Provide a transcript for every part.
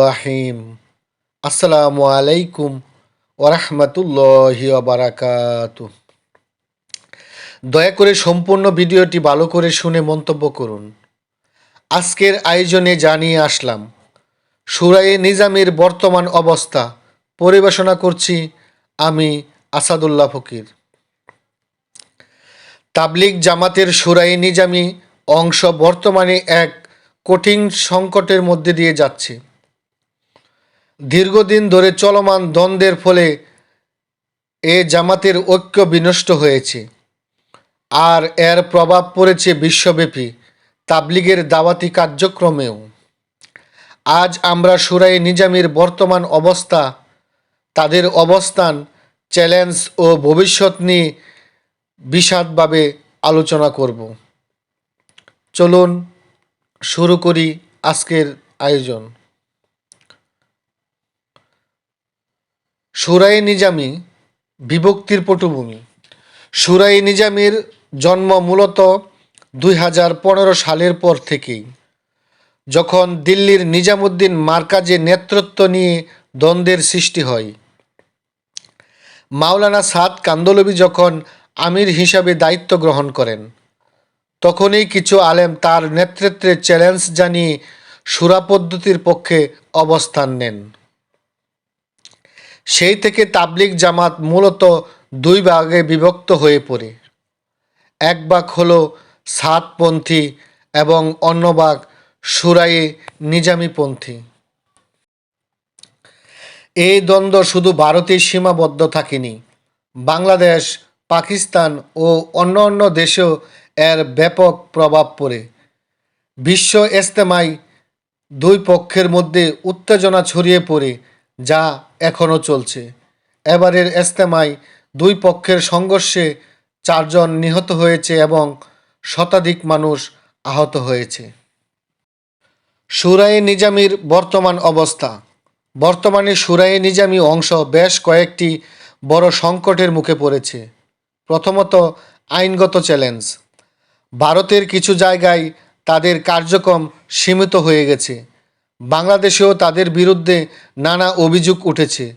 রাহিম আসসালামু আলাইকুম ওরহমতুল্লাহি বারাকাতু দয়া করে সম্পূর্ণ ভিডিওটি ভালো করে শুনে মন্তব্য করুন। আজকের আয়োজনে জানিয়ে আসলাম, সুরায়ে নিজামের বর্তমান অবস্থা পরিবেশনা করছি আমি আসাদুল্লাহ ফকির। তাবলিগ জামাতের সুরাই নিজামি অংশ বর্তমানে এক কঠিন সংকটের মধ্যে দিয়ে যাচ্ছে। দীর্ঘদিন ধরে চলমান দ্বন্দ্বের ফলে এ জামাতের ঐক্য বিনষ্ট হয়েছে। আর এর প্রভাব পড়েছে বিশ্বব্যাপী তাবলিগের দাওয়াতি কার্যক্রমেও। আজ আমরা সুরাই নিজামির বর্তমান অবস্থা, তাদের অবস্থান, চ্যালেঞ্জ ও ভবিষ্যৎ নিয়ে বিশদভাবে আলোচনা করব। চলুন শুরু করি আজকের আয়োজন। সুরাই নিজামি বিভক্তির পটভূমি। সুরাই নিজামির জন্ম মূলত দুই হাজার পনেরো সালের পর থেকেই। যখন দিল্লির নিজামুদ্দিন মার্কাজে নেতৃত্ব নিয়ে দ্বন্দ্বের সৃষ্টি হয়। মাওলানা সাদ কান্দলবি যখন আমির হিসাবে দায়িত্ব গ্রহণ করেন। তখনই কিছু আলেম তার নেতৃত্বে চ্যালেঞ্জ জানিয়ে সুরা পদ্ধতির পক্ষে অবস্থান নেন। সেই থেকে তাবলিগ জামাত মূলত দুই ভাগে বিভক্ত হয়ে পড়ে। এক ভাগ হল সাতপন্থী এবং অন্য ভাগ সুরায়ে নিজামীপন্থী। এই দ্বন্দ্ব শুধু ভারতেই সীমাবদ্ধ থাকেনি। বাংলাদেশ, পাকিস্তান ও অন্য অন্য দেশেও এর ব্যাপক প্রভাব পড়ে। বিশ্ব ইস্তেমায় দুই পক্ষের মধ্যে উত্তেজনা ছড়িয়ে পড়ে, যা এখনও চলছে। এবারের ইস্তেমায় দুই পক্ষের সংঘর্ষে চারজন নিহত হয়েছে এবং শতাধিক মানুষ আহত হয়েছে। সুরাই নিজামির বর্তমান অবস্থা। বর্তমানে সুরাই নিজামি অংশ বেশ কয়েকটি বড় সংকটের মুখে পড়েছে। প্রথমত আইনগত চ্যালেঞ্জ। ভারতের কিছু জায়গায় তাদের কার্যক্রম সীমিত হয়ে গেছে। বাংলাদেশেও তাদের বিরুদ্ধে নানা অভিযোগ উঠেছে।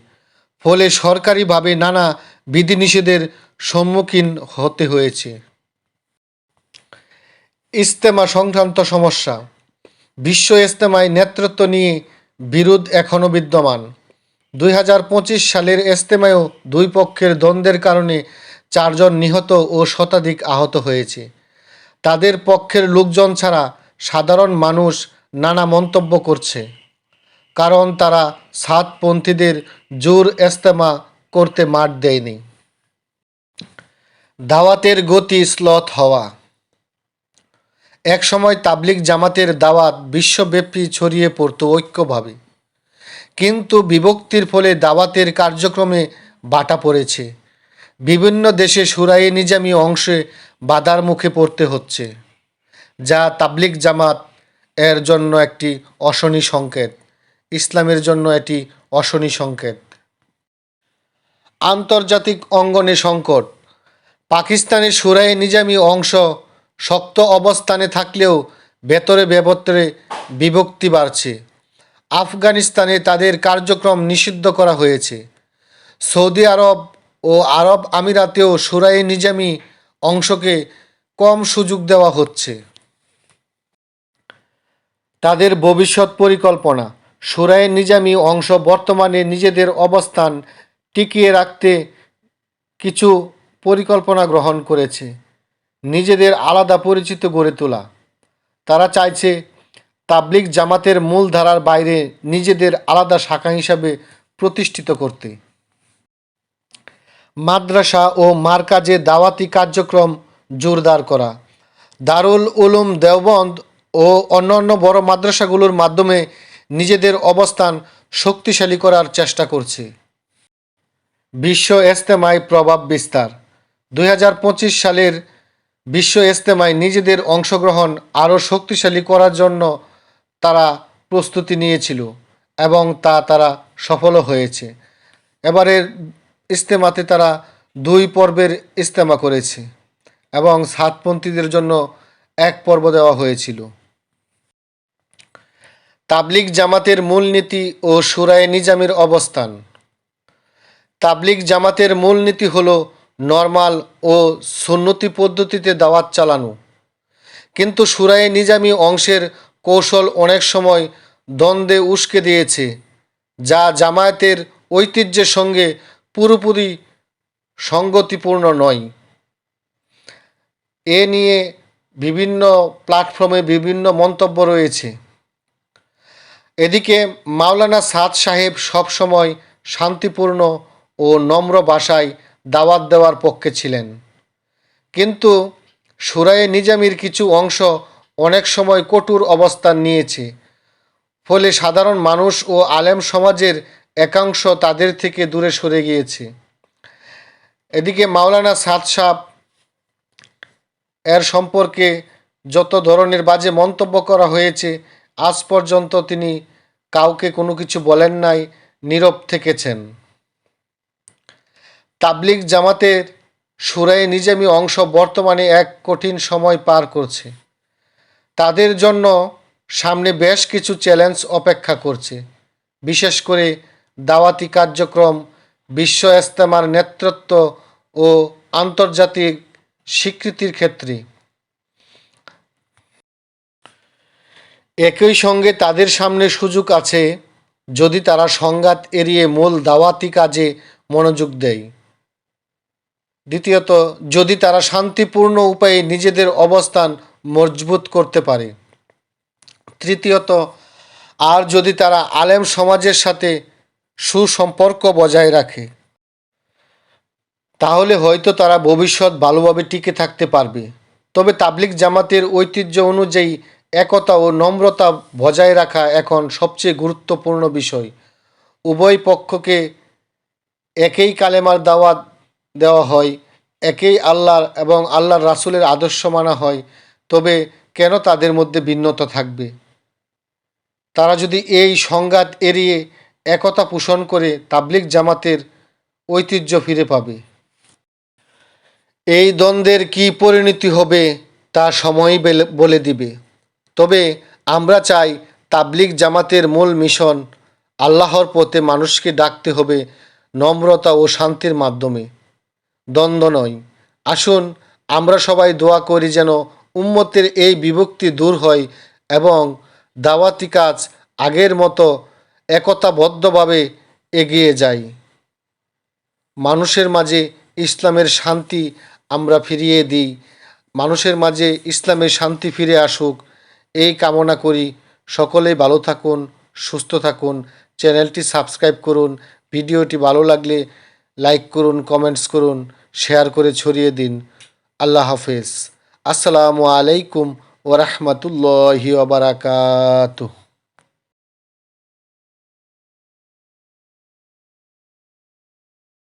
ফলে সরকারিভাবে নানা বিধিনিষেধের সম্মুখীন হতে হয়েছে। ইস্তেমা সংক্রান্ত সমস্যা। বিশ্ব ইস্তেমায় নেতৃত্ব নিয়ে বিরোধ এখনও বিদ্যমান। দুই হাজার পঁচিশ সালের ইস্তেমায়ও দুই পক্ষের দ্বন্দ্বের কারণে চারজন নিহত ও শতাধিক আহত হয়েছে। তাদের পক্ষের লোকজন ছাড়া সাধারণ মানুষ নানা মন্তব্য করছে। কারণ তারা সাতপন্থীদের জোর ইস্তেমা করতে মাঠ দেয়নি। দাওয়াতের গতি স্লথ হওয়া। একসময় তাবলিগ জামাতের দাওয়াত বিশ্বব্যাপী ছড়িয়ে পড়তো ঐক্যভাবে। কিন্তু বিভক্তির ফলে দাওয়াতের কার্যক্রমে বাটা পড়েছে। বিভিন্ন দেশে সুরাই নিজামী অংশে বাধার মুখে পড়তে হচ্ছে, যা তাবলিগ জামাত এর জন্য একটি অশনি সংকেত, ইসলামের জন্য এটি অশনি সংকেত। আন্তর্জাতিক অঙ্গনে সংকট পাকিস্তানের সুরাই নিজামী অংশ শক্ত অবস্থানে থাকলেও ভেতরে বেভত্রে বিভক্তি বাড়ছে। আফগানিস্তানে তাদের কার্যক্রম নিষিদ্ধ করা হয়েছে। সৌদি আরব ও আরব আমিরাতেও সুরাই নিজামী অংশকে কম সুযোগ দেওয়া হচ্ছে। তাদের ভবিষ্যৎ পরিকল্পনা সুরাই নিজামি অংশ বর্তমানে নিজেদের অবস্থান টিকিয়ে রাখতে কিছু পরিকল্পনা গ্রহণ করেছে। নিজেদের আলাদা পরিচিত গড়ে তোলা। তারা চাইছে তাবলিগ জামাতের মূলধারার বাইরে নিজেদের আলাদা শাখা হিসাবে প্রতিষ্ঠিত করতে। মাদ্রাসা ও মার্কাজে দাওয়াতি কার্যক্রম জোরদার করা। দারুল উলুম দেওবন্দ ও অন্যান্য বড় মাদ্রাসাগুলোর মাধ্যমে নিজেদের অবস্থান শক্তিশালী করার চেষ্টা করছে। বিশ্ব ইস্তেমায় প্রভাব বিস্তার। দুই হাজার পঁচিশ সালের বিশ্ব ইস্তেমায় নিজেদের অংশগ্রহণ আরও শক্তিশালী করার জন্য তারা প্রস্তুতি নিয়েছিল এবং তা তারা সফলও হয়েছে। এবারের ইস্তেমাতে তারা দুই পর্বের ইস্তেমা করেছে এবং সাতপন্থীদের জন্য এক পর্ব দেওয়া হয়েছিল। তাবলিগ জামাতের মূলনীতি ও সুরায় নিজামের অবস্থান। তাবলিগ জামাতের মূলনীতি হল নর্মাল ও সুন্নতি পদ্ধতিতে দাওয়াত চালানো। কিন্তু সুরায়ে নিজামি অংশের কৌশল অনেক সময় দ্বন্দ্বে উস্কে দিয়েছে, যা জামায়াতের ঐতিহ্যের সঙ্গে পুরোপুরি সঙ্গতিপূর্ণ নয়। এ নিয়ে বিভিন্ন প্ল্যাটফর্মে বিভিন্ন মন্তব্য রয়েছে। এদিকে মাওলানা সাদ সাহেব সবসময় শান্তিপূর্ণ ও নম্র ভাষায় দাওয়াত দেওয়ার পক্ষে ছিলেন। কিন্তু সুরায়ে নিজামির কিছু অংশ অনেক সময় কঠোর অবস্থান নিয়েছে। ফলে সাধারণ মানুষ ও আলেম সমাজের একাংশ তাদের থেকে দূরে সরে গিয়েছে। এদিকে মাওলানা সাদ সাহ এর সম্পর্কে যত ধরনের বাজে মন্তব্য করা হয়েছে, আজ পর্যন্ত তিনি কাউকে কোনো কিছু বলেন নাই, নীরব থেকেছেন। তাবলিগ জামাতের সুরাই নিজামি অংশ বর্তমানে এক কঠিন সময় পার করছে। তাদের জন্য সামনে বেশ কিছু চ্যালেঞ্জ অপেক্ষা করছে। বিশেষ করে দাওয়াতি কার্যক্রম, বিশ্ব ইস্তেমার নেতৃত্ব ও আন্তর্জাতিক স্বীকৃতির ক্ষেত্রে। একই সঙ্গে তাদের সামনে সুযোগ আছে যদি তারা সংঘাত এড়িয়ে মূল দাওয়াতি কাজে মনোযোগ দেয়। দ্বিতীয়ত, যদি তারা শান্তিপূর্ণ উপায়ে নিজেদের অবস্থান মজবুত করতে পারে। তৃতীয়ত, আর যদি তারা আলেম সমাজের সাথে সুসম্পর্ক বজায় রাখে। তাহলে হয়তো তারা ভবিষ্যৎ ভালোভাবে টিকে থাকতে পারবে। তবে তাবলিক জামাতের ঐতিহ্য অনুযায়ী একতা ও নম্রতা বজায় রাখা এখন সবচেয়ে গুরুত্বপূর্ণ বিষয়। উভয় পক্ষকে একই কালেমার দাওয়াত দেওয়া হয়, একই আল্লাহর এবং আল্লাহর রাসুলের আদর্শ মানা হয়। তবে কেন তাদের মধ্যে ভিন্নতা থাকবে? তারা যদি এই সংঘাত এড়িয়ে একতা পোষণ করে তাবলিক জামাতের ঐতিহ্য ফিরে পাবে। এই দ্বন্দ্বের কী পরিণতি হবে তা সময়ই বেলে- দিবে। তবে আমরা চাই তাবলিগ জামাতের মূল মিশন আল্লাহর পথে মানুষকে ডাকতে হবে নম্রতা ও শান্তির মাধ্যমে। দ্বন্দ্ব নয়। আসুন আমরা সবাই দোয়া করি যেন উম্মতের এই বিভক্তি দূর হয় এবং দাওয়াতি কাজ আগের মতো একতাবদ্ধভাবে এগিয়ে যায় মানুষের মাঝে ইসলামের শান্তি আমরা ফিরিয়ে দিই। মানুষের মাঝে ইসলামের শান্তি ফিরে আসুক। এই কামনা করি। সকলেই ভালো থাকুন, সুস্থ থাকুন। চ্যানেলটি সাবস্ক্রাইব করুন। ভিডিওটি ভালো লাগলে লাইক করুন, কমেন্টস করুন, শেয়ার করে ছড়িয়ে দিন। আল্লাহ হাফেজ। আসসালামু আলাইকুম ওরহমতুল্লাহি ওবরাকাতুহ